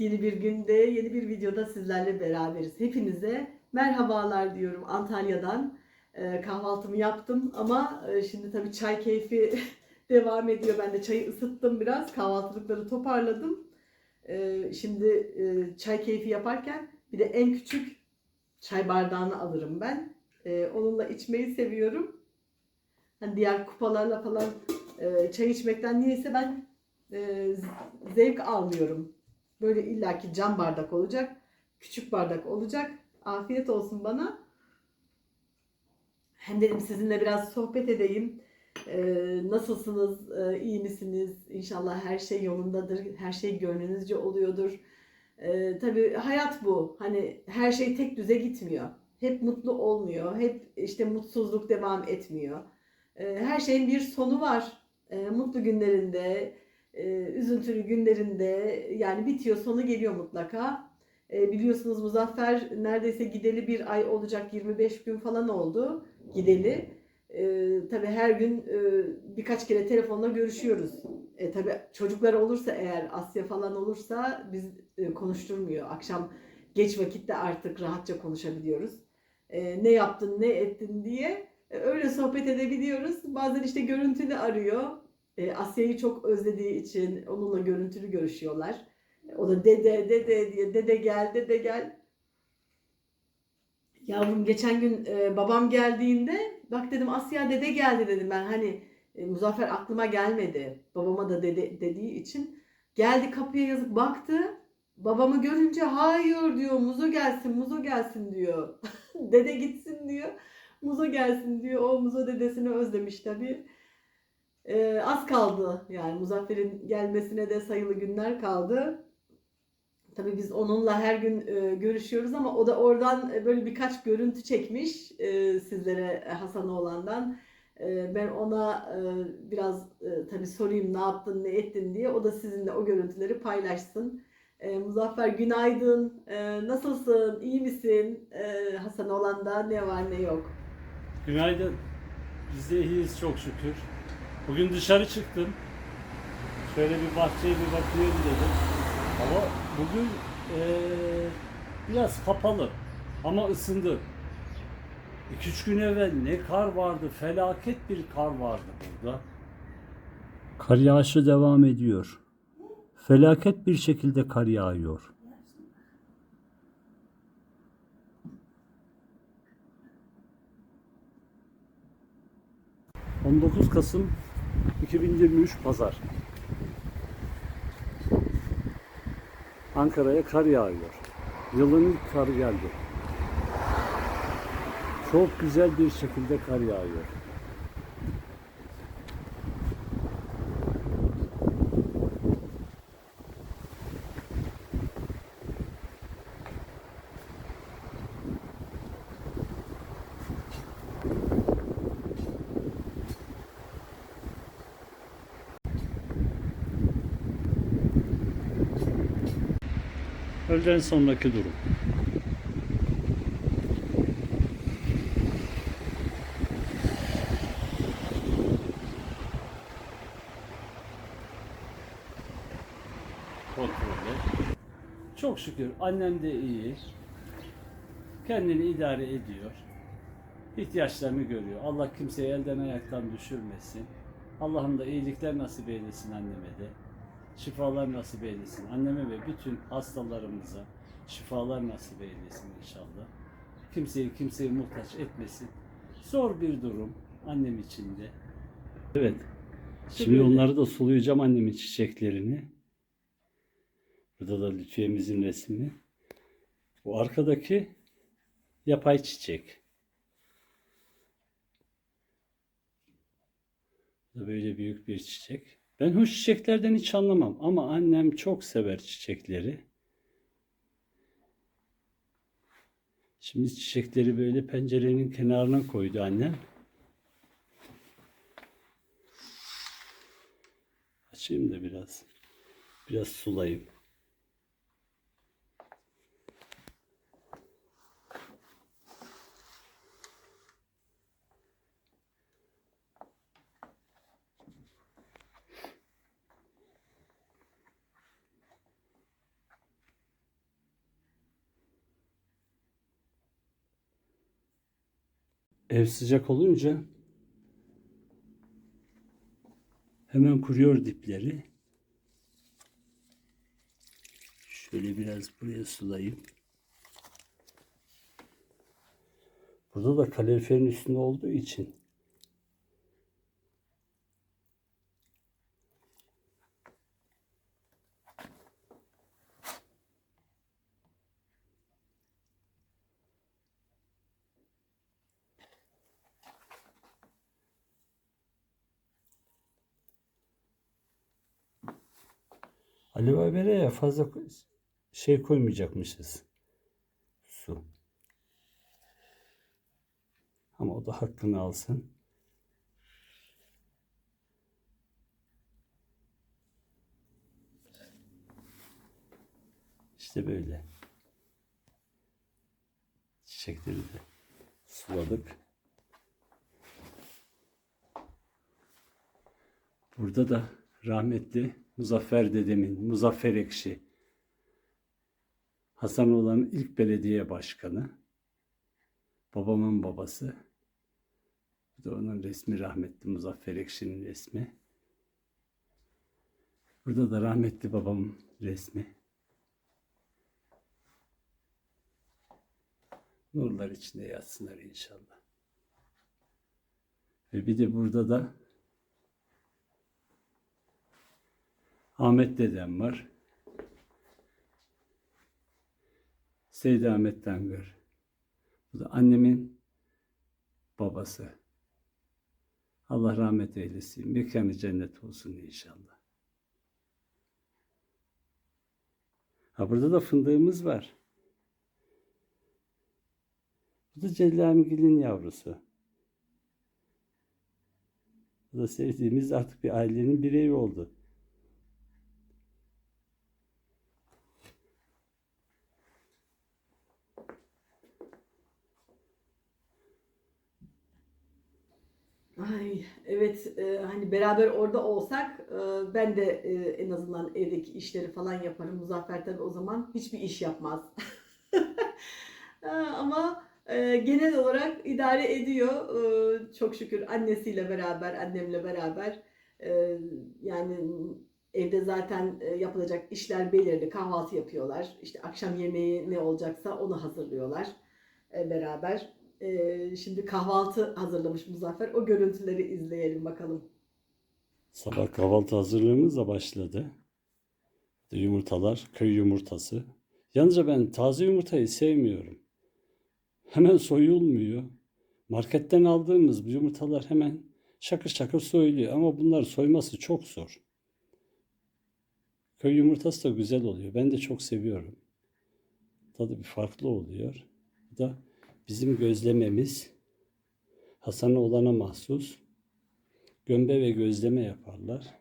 Yeni bir günde, yeni bir videoda sizlerle beraberiz. Hepinize merhabalar diyorum Antalya'dan. Ee, kahvaltımı yaptım ama e, şimdi tabii çay keyfi devam ediyor. Ben de çayı ısıttım biraz, kahvaltılıkları toparladım. Ee, şimdi e, çay keyfi yaparken bir de en küçük çay bardağını alırım ben. Ee, onunla içmeyi seviyorum. Hani diğer kupalarla falan e, çay içmekten niyeyse ben e, zevk almıyorum. Böyle illaki cam bardak olacak. Küçük bardak olacak. Afiyet olsun bana. Hem dedim sizinle biraz sohbet edeyim. Ee, nasılsınız? Ee, iyi misiniz? İnşallah her şey yolundadır. Her şey gönlünüzce oluyordur. Ee, tabii hayat bu. Hani her şey tek düze gitmiyor. Hep mutlu olmuyor. Hep işte mutsuzluk devam etmiyor. Ee, her şeyin bir sonu var. Ee, mutlu günlerinde, e, üzüntülü günlerinde yani bitiyor sonu geliyor mutlaka. E, biliyorsunuz Muzaffer neredeyse gideli bir ay olacak 25 gün falan oldu gideli. E, tabii her gün e, birkaç kere telefonla görüşüyoruz. E, tabii çocuklar olursa eğer Asya falan olursa biz e, konuşturmuyor. Akşam geç vakitte artık rahatça konuşabiliyoruz. E, ne yaptın ne ettin diye e, öyle sohbet edebiliyoruz. Bazen işte görüntülü arıyor. E, Asya'yı çok özlediği için onunla görüntülü görüşüyorlar. O da dede dede diye dede gel dede gel. Yavrum geçen gün e, babam geldiğinde bak dedim Asya dede geldi dedim ben hani e, Muzaffer aklıma gelmedi. Babama da dede dediği için geldi kapıya yazıp baktı. Babamı görünce hayır diyor Muzo gelsin Muzo gelsin diyor. dede gitsin diyor. Muzo gelsin diyor. O Muzo dedesini özlemiş tabii. Ee, az kaldı yani Muzaffer'in gelmesine de sayılı günler kaldı. Tabii biz onunla her gün e, görüşüyoruz ama o da oradan e, böyle birkaç görüntü çekmiş e, sizlere e, Hasanoğlan'dan. E, ben ona e, biraz e, tabii sorayım ne yaptın ne ettin diye. O da sizinle o görüntüleri paylaşsın. E, Muzaffer günaydın. E, nasılsın? İyi misin? E, Hasanoğlan'da ne var ne yok? Günaydın. Biz de iyiyiz çok şükür. Bugün dışarı çıktım. Şöyle bir bahçeye bir bakayım dedim. Hava bugün eee, biraz kapalı ama ısındı. 2-3 gün evvel ne kar vardı, felaket bir kar vardı burada. Kar yağışı devam ediyor. Felaket bir şekilde kar yağıyor. ...19 Kasım 2023 Pazar. Ankara'ya kar yağıyor. Yılın ilk karı geldi. Çok güzel bir şekilde kar yağıyor. Öğleden sonraki durum. Kontrolü. Çok şükür annem de iyi. Kendini idare ediyor. İhtiyaçlarını görüyor. Allah kimseyi elden ayaktan düşürmesin. Allah'ım da iyilikler nasip eylesin anneme de. Şifalar nasip eylesin. Anneme ve bütün hastalarımıza şifalar nasip eylesin inşallah. Kimseyi kimseye muhtaç etmesin. Zor bir durum annem için de. Evet. Şimdi onları da sulayacağım annemin çiçeklerini. Burada da lütfiyemizin resmi. Bu arkadaki yapay çiçek. Böyle büyük bir çiçek. Ben hoş çiçeklerden hiç anlamam ama annem çok sever çiçekleri. Şimdi çiçekleri böyle pencerenin kenarına koydu annem. Açayım da biraz. Biraz sulayayım. Ev sıcak olunca hemen kuruyor dipleri. Şöyle biraz buraya sulayayım. Burada da kaloriferin üstünde olduğu için aloe vera'ya fazla şey koymayacakmışız. Su. Ama o da hakkını alsın. İşte böyle. Çiçekleri de suladık. Burada da rahmetli Muzaffer dedemin, Muzaffer Ekşi, Hasanoğlan'ın ilk belediye başkanı, babamın babası. Bu da onun resmi rahmetli Muzaffer Ekşi'nin resmi. Burada da rahmetli babamın resmi. Nurlar içinde yatsınlar inşallah. Ve bir de burada da Ahmet dedem var. Seyyid Ahmet Dangır. Bu da annemin babası. Allah rahmet eylesin. Mekanı cennet olsun inşallah. Ha burada da fındığımız var. Bu da Cellamgil'in yavrusu. Bu da sevdiğimiz artık bir ailenin bireyi oldu. Ay evet e, hani beraber orada olsak e, ben de e, en azından evdeki işleri falan yaparım. Muzaffer tabii o zaman hiçbir iş yapmaz. E, Ama e, genel olarak idare ediyor. E, çok şükür annesiyle beraber, annemle beraber. E, yani evde zaten e, yapılacak işler belirli. Kahvaltı yapıyorlar. İşte akşam yemeği ne olacaksa onu hazırlıyorlar e, beraber. Ee, şimdi kahvaltı hazırlamış Muzaffer. O görüntüleri izleyelim bakalım. Sabah kahvaltı hazırlığımız da başladı. Yumurtalar, köy yumurtası. Yalnızca ben taze yumurtayı sevmiyorum. Hemen soyulmuyor. Marketten aldığımız yumurtalar hemen şakır şakır soyuluyor ama bunlar soyması çok zor. Köy yumurtası da güzel oluyor. Ben de çok seviyorum. Tadı bir farklı oluyor. Bu da bizim gözlememiz Hasanoğlan'a mahsus. Gömbe ve gözleme yaparlar.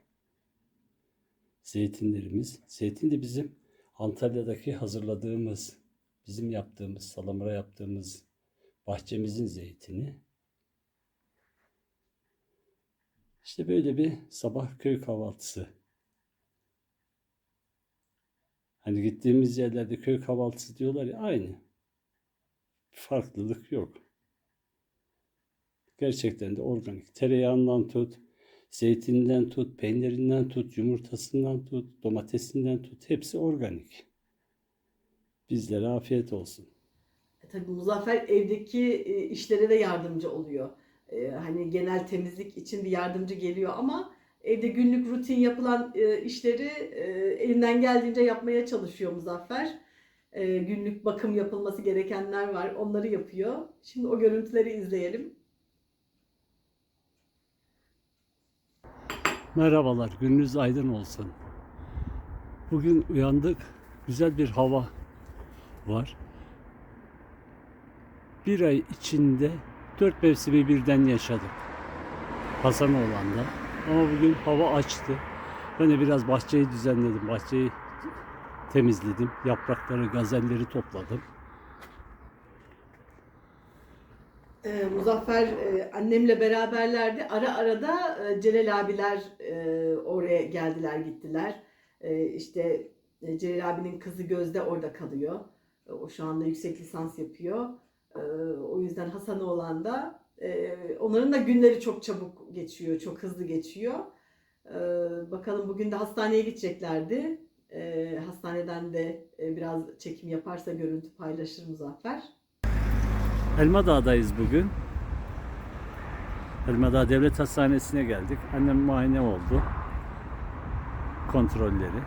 Zeytinlerimiz. Zeytin de bizim Antalya'daki hazırladığımız, bizim yaptığımız, salamura yaptığımız bahçemizin zeytini. İşte böyle bir sabah köy kahvaltısı. Hani gittiğimiz yerlerde köy kahvaltısı diyorlar ya aynı. Farklılık yok. Gerçekten de organik. Tereyağından tut, zeytinden tut, peynirinden tut, yumurtasından tut, domatesinden tut. Hepsi organik. Bizlere afiyet olsun. E, tabii Muzaffer evdeki e, işlere de yardımcı oluyor. E, hani genel temizlik için bir yardımcı geliyor ama evde günlük rutin yapılan e, işleri e, elinden geldiğince yapmaya çalışıyor Muzaffer. E, günlük bakım yapılması gerekenler var. Onları yapıyor. Şimdi o görüntüleri izleyelim. Merhabalar, gününüz aydın olsun. Bugün uyandık, güzel bir hava var. Bir ay içinde dört mevsimi birden yaşadık. Hasanoğlan'da. Ama bugün hava açtı. Ben de biraz bahçeyi düzenledim, bahçeyi temizledim. Yaprakları, gazelleri topladım. Ee, Muzaffer e, annemle beraberlerdi. Ara ara da e, Celal abiler e, oraya geldiler gittiler. E, işte e, Celal abinin kızı Gözde orada kalıyor. E, o şu anda yüksek lisans yapıyor. E, o yüzden Hasanoğlan da Ee, onların da günleri çok çabuk geçiyor, çok hızlı geçiyor. Ee, bakalım bugün de hastaneye gideceklerdi. Ee, hastaneden de e, biraz çekim yaparsa görüntü paylaşır Muzaffer. Elmadağ'dayız bugün. Elmadağ Devlet Hastanesi'ne geldik. Annem muayene oldu. Kontrolleri.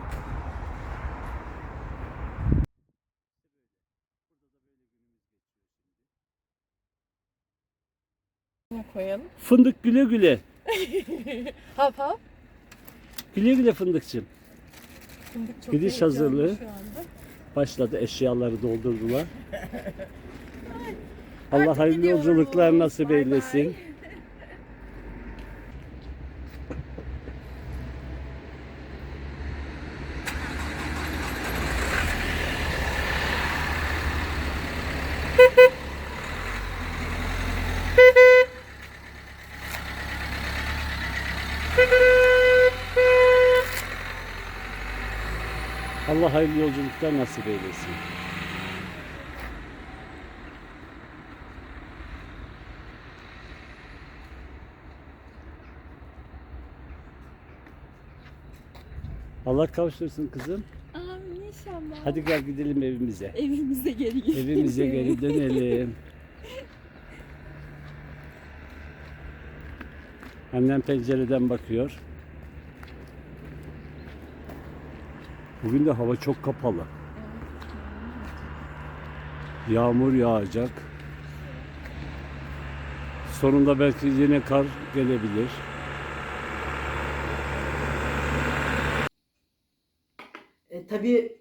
koyalım. Fındık güle güle. Hap hap. Güle güle fındıkçım. Çok Gidiş heyecanlı hazırlığı. Şu anda. Başladı eşyaları doldurdular. Allah hayırlı yolculuklar nasip eylesin. Allah hayırlı yolculuklar nasip eylesin. Allah kavuştursun kızım. Amin inşallah. Hadi gel gidelim evimize. Evimize geri gidelim. Evimize geri dönelim. Annem pencereden bakıyor. Bugün de hava çok kapalı. Yağmur yağacak. Sonunda belki yine kar gelebilir. E, tabii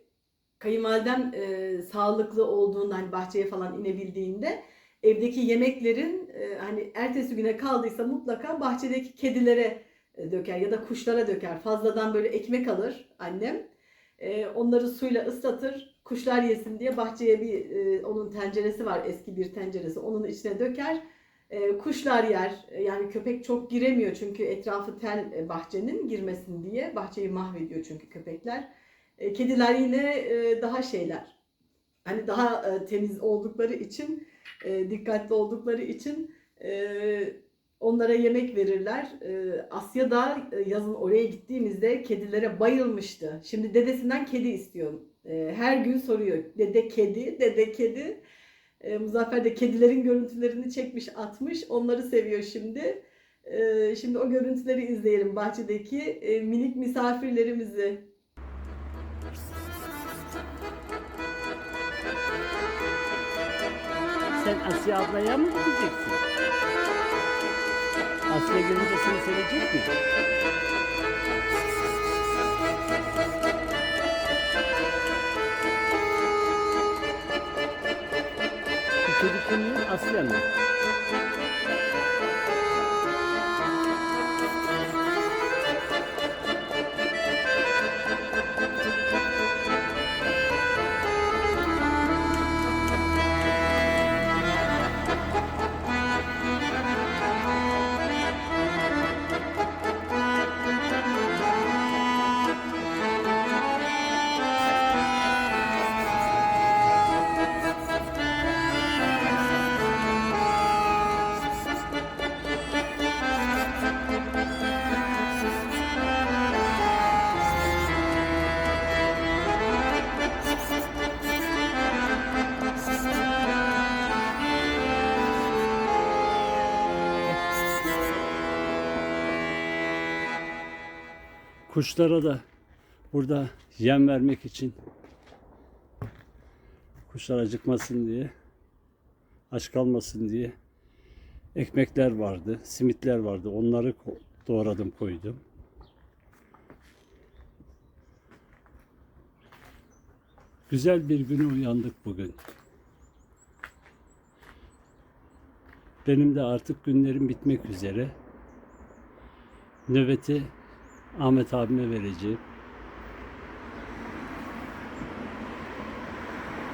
kayınvalidem e, sağlıklı olduğunda hani bahçeye falan inebildiğinde evdeki yemeklerin e, hani ertesi güne kaldıysa mutlaka bahçedeki kedilere e, döker ya da kuşlara döker. Fazladan böyle ekmek alır annem. E, onları suyla ıslatır. Kuşlar yesin diye bahçeye bir e, onun tenceresi var eski bir tenceresi. Onun içine döker. E, kuşlar yer. E, yani köpek çok giremiyor çünkü etrafı tel e, bahçenin girmesin diye. Bahçeyi mahvediyor çünkü köpekler. E, Kediler yine e, daha şeyler. Hani daha e, temiz oldukları için, e, dikkatli oldukları için e, onlara yemek verirler. E, Asya'da e, yazın oraya gittiğimizde kedilere bayılmıştı. Şimdi dedesinden kedi istiyor. E, Her gün soruyor. Dede kedi, dede kedi. E, Muzaffer de kedilerin görüntülerini çekmiş, atmış. Onları seviyor şimdi. Şimdi o görüntüleri izleyelim bahçedeki e, minik misafirlerimizi. Sen Asya ablaya mı gideceksin? Asya gelince seni sevecek mi? Bu çocuk kimin? Asya mı? Kuşlara da burada yem vermek için kuşlar acıkmasın diye aç kalmasın diye ekmekler vardı, simitler vardı. Onları doğradım, koydum. Güzel bir güne uyandık bugün. Benim de artık günlerim bitmek üzere. Nöbeti Ahmet abime vereceğim.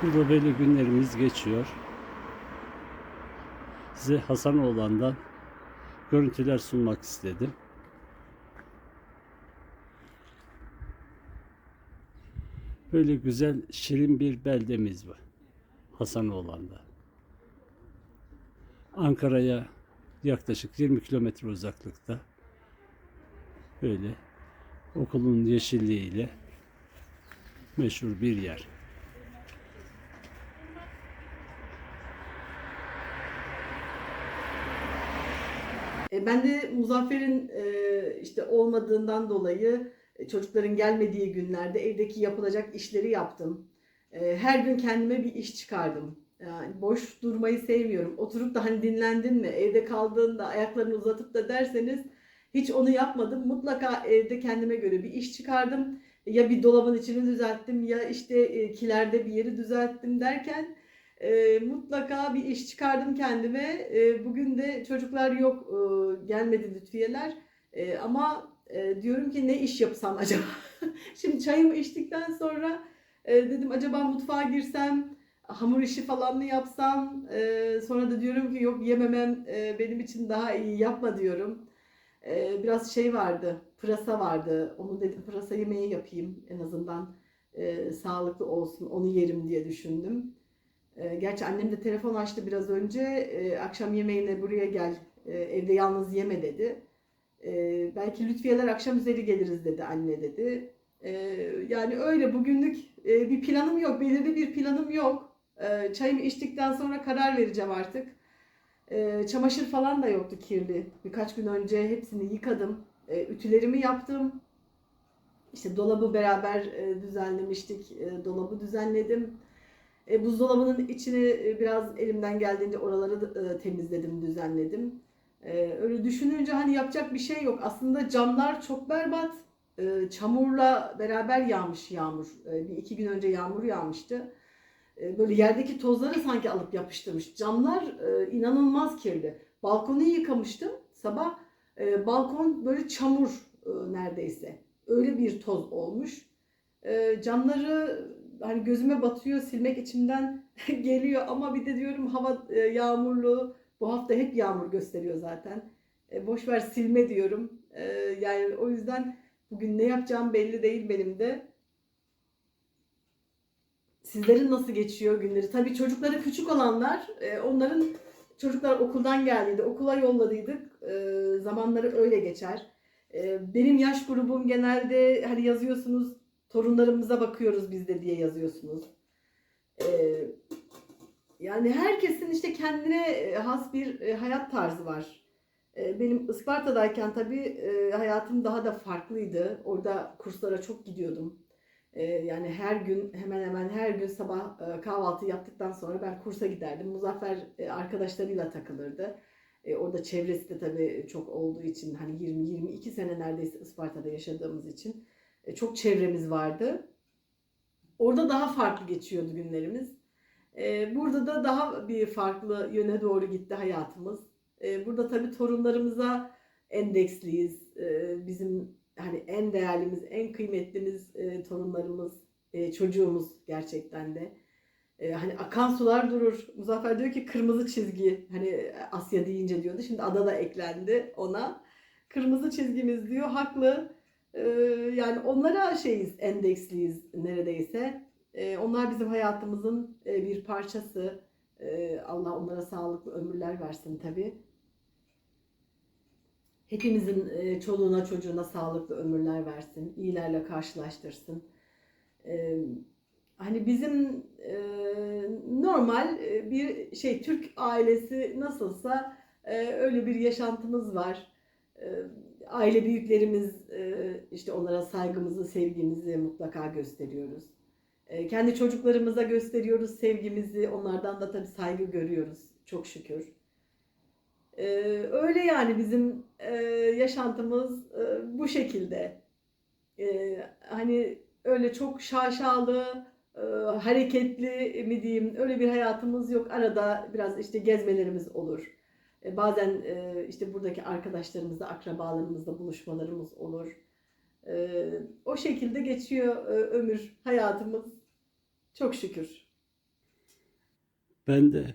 Burada böyle günlerimiz geçiyor. Size Hasanoğlan'dan görüntüler sunmak istedim. Böyle güzel, şirin bir beldemiz var. Hasanoğlan'da. Ankara'ya Yaklaşık 20 kilometre uzaklıkta. Böyle okulun yeşilliğiyle meşhur bir yer. E, ben de Muzaffer'in e, işte olmadığından dolayı e, çocukların gelmediği günlerde evdeki yapılacak işleri yaptım. Her gün kendime bir iş çıkardım. Yani boş durmayı sevmiyorum. Oturup da hani dinlendin mi, evde kaldığında ayaklarını uzatıp da derseniz hiç onu yapmadım. Mutlaka evde kendime göre bir iş çıkardım. Ya bir dolabın içini düzelttim ya işte e, kilerde bir yeri düzelttim derken e, mutlaka bir iş çıkardım kendime. E, bugün de çocuklar yok, e, gelmedi lütfiyeler. E, ama e, diyorum ki ne iş yapsam acaba? Şimdi çayımı içtikten sonra e, dedim acaba mutfağa girsem, hamur işi falan mı yapsam? E, sonra da diyorum ki yok yememem e, benim için daha iyi yapma diyorum. E, biraz şey vardı, pırasa vardı. Onu dedim pırasa yemeği yapayım en azından e, sağlıklı olsun, onu yerim diye düşündüm. E, gerçi annem de telefon açtı biraz önce. E, akşam yemeğine buraya gel, e, evde yalnız yeme dedi. E, belki lütfiyeler akşam üzeri geliriz dedi anne dedi. E, yani öyle bugünlük e, bir planım yok, belirli bir planım yok. E, çayımı içtikten sonra karar vereceğim artık. E, çamaşır falan da yoktu kirli. Birkaç gün önce hepsini yıkadım. E, ütülerimi yaptım. İşte dolabı beraber e, düzenlemiştik. E, dolabı düzenledim. E, buzdolabının içini e, biraz elimden geldiğince oraları e, temizledim, düzenledim. E, öyle düşününce hani yapacak bir şey yok. Aslında camlar çok berbat. E, çamurla beraber yağmış yağmur. E, bir iki gün önce yağmur yağmıştı. E, böyle yerdeki tozları sanki alıp yapıştırmış. Camlar e, inanılmaz kirli. Balkonu yıkamıştım sabah. E, balkon böyle çamur neredeyse. Öyle bir toz olmuş. Camları hani gözüme batıyor silmek içimden geliyor ama bir de diyorum hava yağmurlu. Bu hafta hep yağmur gösteriyor zaten. Boş ver silme diyorum. Yani o yüzden bugün ne yapacağım belli değil benim de. Sizlerin nasıl geçiyor günleri? Tabii çocukları küçük olanlar, e, onların çocuklar okuldan geldiğinde, okula yolladıydık. E, zamanları öyle geçer. E, benim yaş grubum genelde hani yazıyorsunuz torunlarımıza bakıyoruz biz de diye yazıyorsunuz. Yani herkesin işte kendine has bir hayat tarzı var. Benim Isparta'dayken tabii hayatım daha da farklıydı. Orada kurslara çok gidiyordum. E, Yani her gün hemen hemen her gün sabah e, kahvaltı yaptıktan sonra ben kursa giderdim. Muzaffer e, arkadaşlarıyla takılırdı. E, Orada çevresi de tabii çok olduğu için hani 20-22 sene neredeyse Isparta'da yaşadığımız için çok çevremiz vardı. Orada daha farklı geçiyordu günlerimiz. Burada da daha bir farklı yöne doğru gitti hayatımız. Burada tabii torunlarımıza endeksliyiz. Bizim hani en değerlimiz, en kıymetlimiz e, torunlarımız, e, çocuğumuz gerçekten de. E, hani akan sular durur. Muzaffer diyor ki kırmızı çizgi. Hani Asya deyince diyordu. Şimdi ada da eklendi ona. Kırmızı çizgimiz diyor. Haklı. E, yani onlara şeyiz, endeksliyiz neredeyse. E, onlar bizim hayatımızın e, bir parçası. E, Allah onlara sağlıklı ömürler versin tabii. Hepimizin e, çoluğuna çocuğuna sağlıklı ömürler versin. iyilerle karşılaştırsın. E, hani bizim e, normal bir şey Türk ailesi nasılsa öyle bir yaşantımız var. Aile büyüklerimiz işte onlara saygımızı, sevgimizi mutlaka gösteriyoruz. Kendi çocuklarımıza gösteriyoruz sevgimizi. Onlardan da tabii saygı görüyoruz. Çok şükür. E, öyle yani bizim e, yaşantımız e, bu şekilde. E, hani öyle çok şaşalı, e, hareketli mi diyeyim öyle bir hayatımız yok. Arada biraz işte gezmelerimiz olur. E, bazen e, işte buradaki arkadaşlarımızla, akrabalarımızla buluşmalarımız olur. E, o şekilde geçiyor e, ömür, hayatımız. Çok şükür. Ben de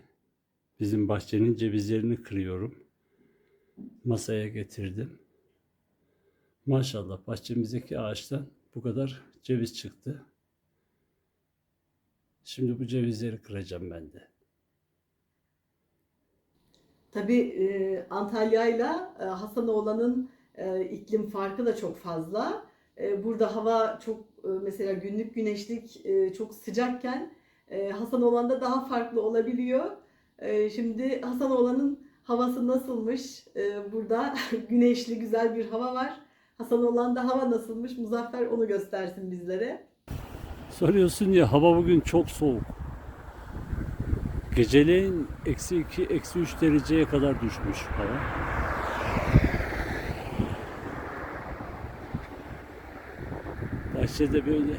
bizim bahçenin cevizlerini kırıyorum. Masaya getirdim. Maşallah bahçemizdeki ağaçtan bu kadar ceviz çıktı. Şimdi bu cevizleri kıracağım ben de. Tabii e, Antalya'yla e, Hasanoğlan'ın e, iklim farkı da çok fazla. E, burada hava çok e, mesela günlük güneşlik e, çok sıcakken e, Hasanoğlan'da daha farklı olabiliyor. E, şimdi Hasanoğlan'ın havası nasılmış? E, burada güneşli güzel bir hava var. Hasanoğlan'da hava nasılmış? Muzaffer onu göstersin bizlere. Soruyorsun ya hava bugün çok soğuk. Geceleyin eksi 2, eksi 3 dereceye kadar düşmüş hava. Bahçede böyle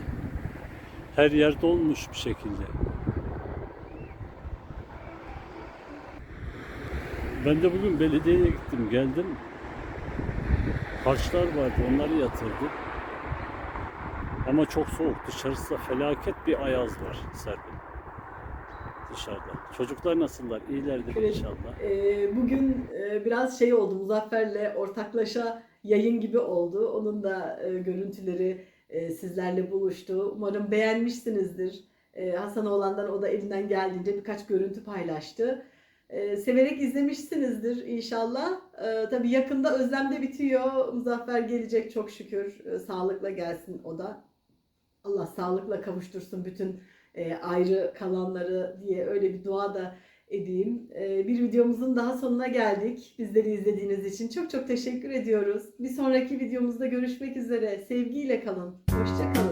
her yer dolmuş bir şekilde. Ben de bugün belediyeye gittim geldim. Harçlar vardı onları yatırdım. Ama çok soğuk. Dışarısı felaket bir ayaz var Serpil. Dışarıda. Çocuklar nasıllar? İyilerdir Evet. inşallah. Ee, bugün e, biraz şey oldu Muzaffer'le ortaklaşa yayın gibi oldu. Onun da e, görüntüleri e, sizlerle buluştu. Umarım beğenmişsinizdir. E, Hasan Oğlan'dan o da elinden geldiğince birkaç görüntü paylaştı. E, severek izlemişsinizdir inşallah. E, tabii yakında Özlem de bitiyor. Muzaffer gelecek çok şükür. E, sağlıkla gelsin o da. Allah sağlıkla kavuştursun bütün e, ayrı kalanları diye öyle bir dua da edeyim. Ee, Bir videomuzun daha sonuna geldik. Bizleri izlediğiniz için çok çok teşekkür ediyoruz. Bir sonraki videomuzda görüşmek üzere. Sevgiyle kalın. Hoşça kalın.